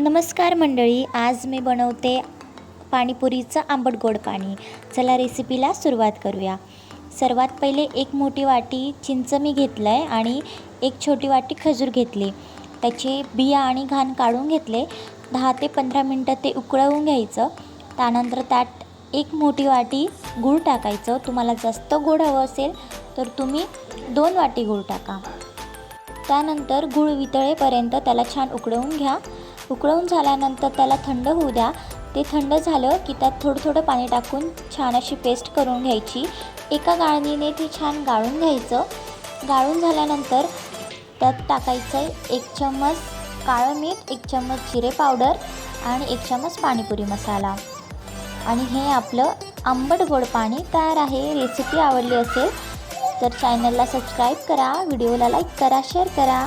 नमस्कार मंडळी आज मी बनवते पाणीपुरीचं आंबट गोड पाणी. चला रेसिपीला सुरुवात करूया. सर्वात पहिले एक मोठी वाटी चिंच मी घेतलं आहे आणि एक छोटी वाटी खजूर घेतली. त्याचे बिया आणि घाण काढून घेतले. दहा ते पंधरा मिनटं ते उकळवून घ्यायचं. त्यानंतर त्यात एक मोठी वाटी गूळ टाकायचं. तुम्हाला जास्त गोड हवं असेल तर तुम्ही दोन वाटी गूळ टाका. त्यानंतर गूळ वितळेपर्यंत त्याला छान उकळवून घ्या. उकळवून झाल्यानंतर त्याला थंड होऊ द्या. ते थंड झालं की त्यात थोडं थोडं पाणी टाकून छान अशी पेस्ट करून घ्यायची. एका गाळणीने ती छान गाळून घ्यायचं. गाळून झाल्यानंतर त्यात टाकायचं आहे एक चम्मच काळं मीठ एक चम्मच जिरे पावडर आणि एक चम्मच पाणीपुरी मसाला. आणि हे आपलं आंबट गोड पाणी तयार आहे. रेसिपी आवडली असेल तर चॅनलला सबस्क्राईब करा व्हिडिओला लाईक करा शेअर करा.